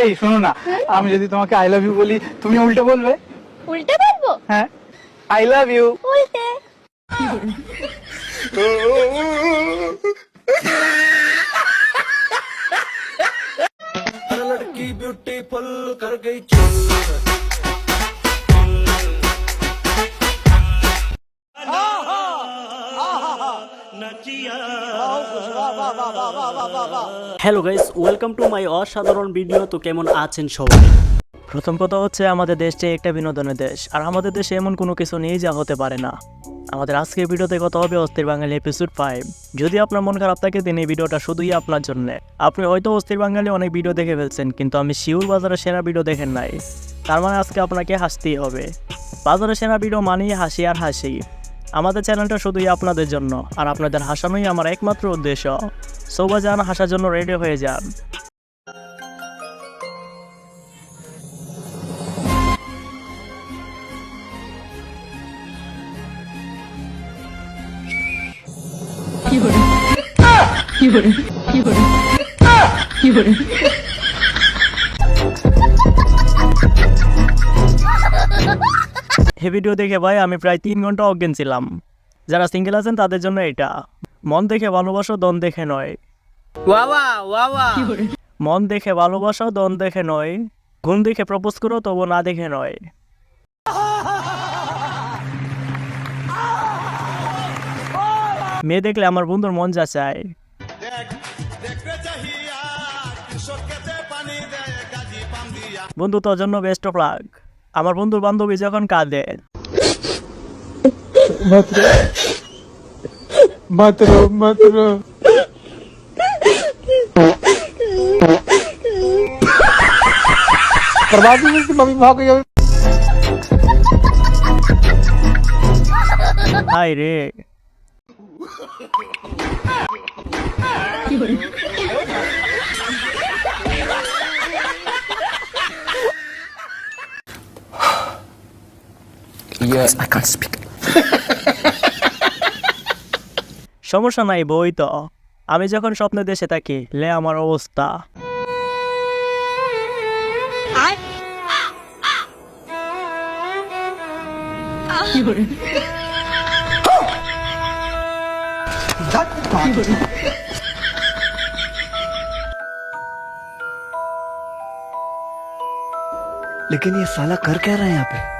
এই শোনো না আমি যদি তোমাকে আই লাভ ইউ বলি তুমি উল্টে বলবে উল্টে বলবো হ্যাঁ আই লাভ ইউ উল্টে लड़की ब्यूटीफुल कर गई चुल hello guys welcome to my অসাধারণ ভিডিও তো কেমন আছেন সবাই? প্রথম কথা হচ্ছে, আমাদের দেশটা একটা বিনোদনের দেশ, আর আমাদের দেশে এমন কোনো কিছু নেই যা হতে পারে না। আমাদের আজকের ভিডিওতে কথা হবে অস্থির বাঙালি এপিসোড ফাইভ যদি আপনার মন খারাপ থাকে দিন এই ভিডিওটা শুধুই আপনার জন্য। আপনি হয়তো অস্থির বাঙালি অনেক ভিডিও দেখে ফেলছেন, কিন্তু আমি শিউর বাজারে সেরা ভিডিও দেখেন নাই। তার মানে আজকে আপনাকে হাসতেই হবে। বাজারে সেরা ভিডিও মানেই হাসি আর হাসি। আমাদের চ্যানেলটা শুধুই আপনাদের জন্য, আর আপনাদের হাসানোই আমার একমাত্র উদ্দেশ্য। সৌবা যান হাসার জন্য রেডি হয়ে যান। এই ভিডিও দেখে ভাই আমি প্রায় তিন ঘণ্টা অজ্ঞান ছিলাম। যারা সিঙ্গেল আছেন তাদের জন্য এটা। মন দেখে ভালোবাসো দন দেখে নয়। মন দেখে ভালোবাসো দন দেখে নয়। গুণ দেখে প্রপোজ করো তবু না দেখে নয়। মেয়ে দেখলে আমার বন্ধুর মন যা চায়। বন্ধু তোর জন্য বেস্ট অফ লাক আমার বন্ধুর বান্ধবী যখন কাঁদে মাত্র মাত্র करवा दी इसकी मम्मी भाग गई अभी। হাই রে সমস্যা নাই বই তো আমি যখন স্বপ্নে দেশে থাকি লে আমার অবস্থা लेकिन ये साला कर क्या रहा है यहाँ पे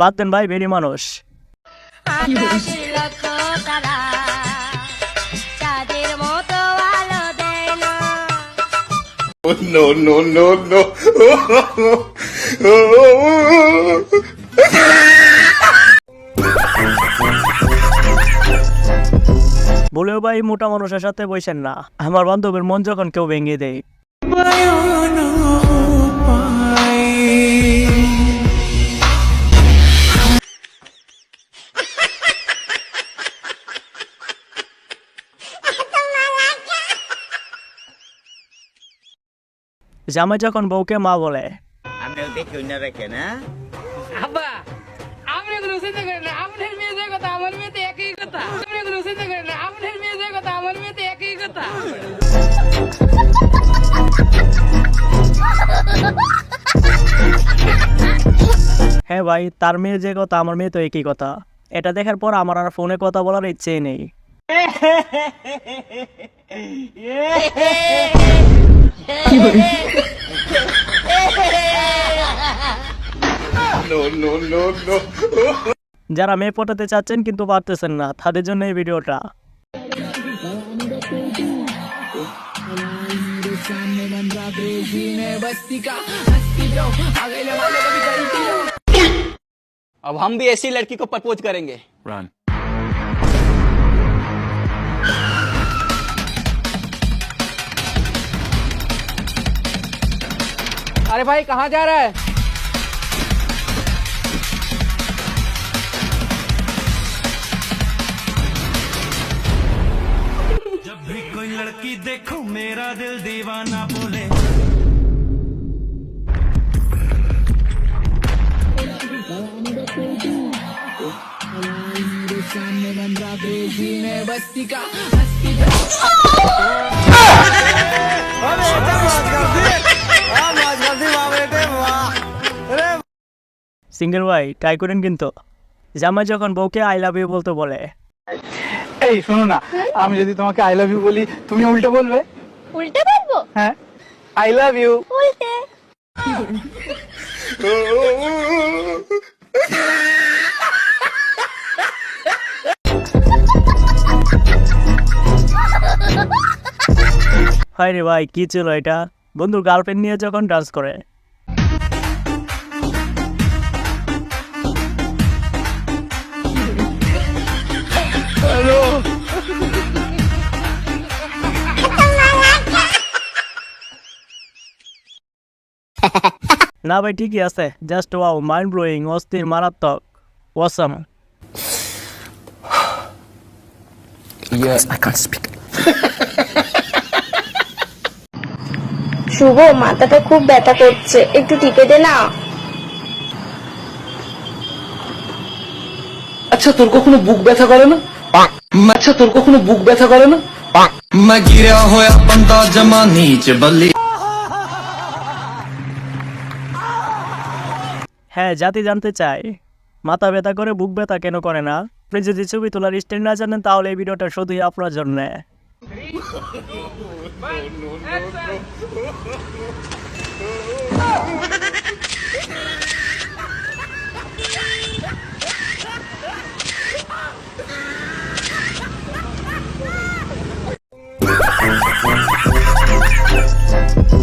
বাদ দেন ভাই বেড়ি মানুষ। বলেও ভাই, মোটা মানুষের সাথে বসেন না। আমার বান্ধবের মন যখন কেউ ভেঙে দেয়। জামাই যখন বউকে মা বলে আব্বা আপনি কোনো চিন্তা করেন না আপনার মেয়ে যে কথা আমার মেয়েতে একই কথা। আপনি কোনো চিন্তা করেন না আপনার মেয়ে যে কথা আমার মেয়েতে একই কথা। হ্যাঁ ভাই তার মেয়ে যে কথা আমার মেয়ে তো একই কথা। এটা দেখার পর আমার আর ফোনে কথা বলার ইচ্ছেই নেই। যারা মেয়ে পটাতে চাচ্ছেন কিন্তু পারতেছেন না তাদের জন্য এই ভিডিওটা अब हम भी ऐसी लड़की को प्रपोज करेंगे अरे भाई कहाँ जा रहा है? जब भी कोई लड़की देखो मेरा दिल दीवाना बोले। সিঙ্গেল ভাই ট্রাই করেন কিন্তু। জামাই যখন বউকে আই লাভ ইউ বলতে বলে। এই শোনো না আমি যদি তোমাকে আই লাভ ইউ বলি তুমি উল্টে বলবে? উল্টে বলব? হ্যাঁ। আই লাভ ইউ উল্টে। হায় রে ভাই কি ছিল এটা? বন্ধুর গার্লফ্রেন্ড নিয়ে যখন ডান্স করে। না ভাই ঠিকই আছে জাস্ট ওয়াও মাইন্ড ব্লোয়িং অস্থির মারাত্মক ওয়াসাম শুভ মাথাটা খুব ব্যথা করছে একটু টিপে দে না আচ্ছা তোর কখনো বুক ব্যথা করে না আচ্ছা তোর কখনো বুক ব্যথা করে না मैं गिरा होया बंदा जमा नीच बल्ली হ্যাঁ জাতি জানতে চাই মাথা ব্যথা করে বুক ব্যথা কেন করে না? আপনি যদি ছবি তোলার স্টাইল না জানেন, তাহলে এই ভিডিওটা শুধুই আপনার জন্য।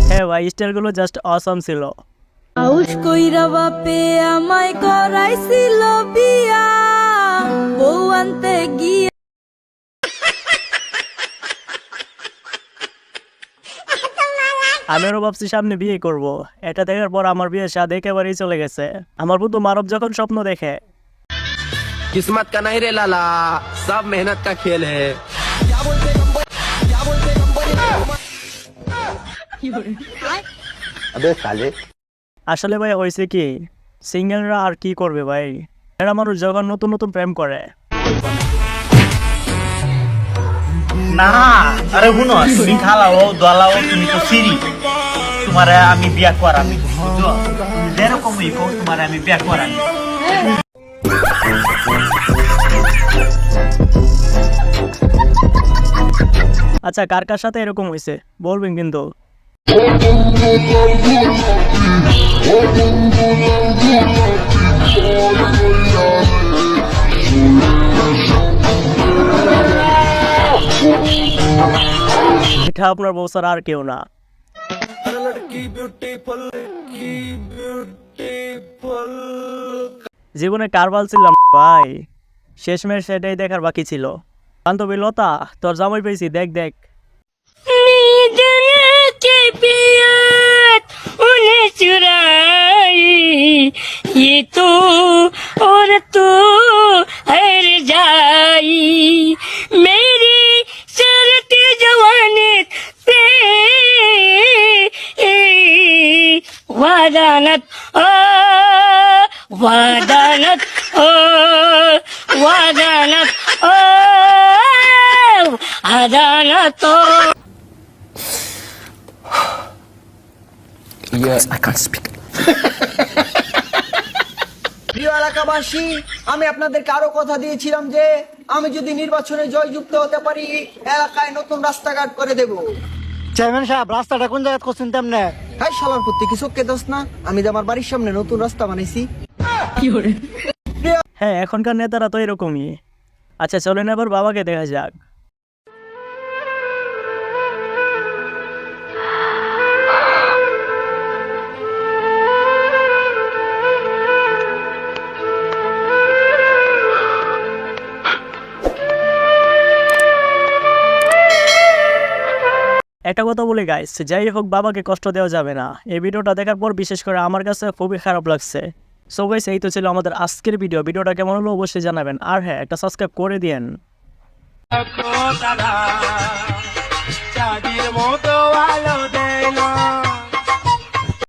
হ্যাঁ ভাই, স্টাইলগুলো জাস্ট অসম ছিল। আউস কইরা বাপে আমায় করাইছিল বিয়া বউ আনতে গিয়ে আমিও ভাবছি সামনে বিয়ে করব। এটা দেখার পর আমার বিয়ে স্বাদ একেবারেই চলে গেছে আমার বন্ধু মানব যখন স্বপ্ন দেখে किस्मत का नहीं रे लाला सब मेहनत का खेल है আসলে ভাই হয়েছে কি সিঙ্গেলরা আর কি করবে ভাই? এরা মানুষ যখন নতুন নতুন প্রেম করে। না আরে শুনো তুমি খালাও দলাও তুমি তো সিরি। তোমারে আমি বিয়া করামি বুঝছ? তুমি যেরকম ইকো তোমারে আমি বিয়া করামি আচ্ছা কার কার সাথে এরকম হয়েছে? বলবেন কিন্তু। এটা আপনার বউ ছাড়া আর কেউ না हर लड़की ब्यूटीफुल की ब्यूटीफुल জীবনে কারবাল ছিলাম ভাই শেষমেশ সেটাই দেখার বাকি ছিল বান্ধবী লতা তোর জামাই পেয়েছি দেখ দেখ के पियत उन्हें चुराई ये तो और तू हर जाई मेरी शरत जवानी وادنت آه وادنت آه وادنت آه وادنت Yeah. I can't speak. প্রিয় এলাকাবাসী আমি আপনাদের কারও কথা দিয়েছিলাম যে আমি যদি নির্বাচনে জয়যুক্ত হতে পারি এলাকায় নতুন রাস্তাঘাট করে দেব চেয়ারম্যান সাহেব রাস্তাটা কোন জায়গায় করছেন তেমনে তাই শালার প্রতি কিছু কে দোষ না? আমি যে আমার বাড়ির সামনে নতুন রাস্তা বানাইছি। হ্যাঁ এখনকার নেতারা তো এরকমই। আচ্ছা চলেন এবার বাবাকে দেখা যাক। একটা কথা বলে গাইস যাই হোক, বাবাকে কষ্ট দেওয়া যাবে না। এই ভিডিওটা দেখার পর বিশেষ করে আমার কাছে খুবই খারাপ লাগছে। সো গাইস এই তো ছিল আমাদের আজকের ভিডিও। ভিডিওটা কেমন হলো অবশ্যই জানাবেন। আর হ্যাঁ একটা সাবস্ক্রাইব করে দিয়েন। মতো আলো দেয়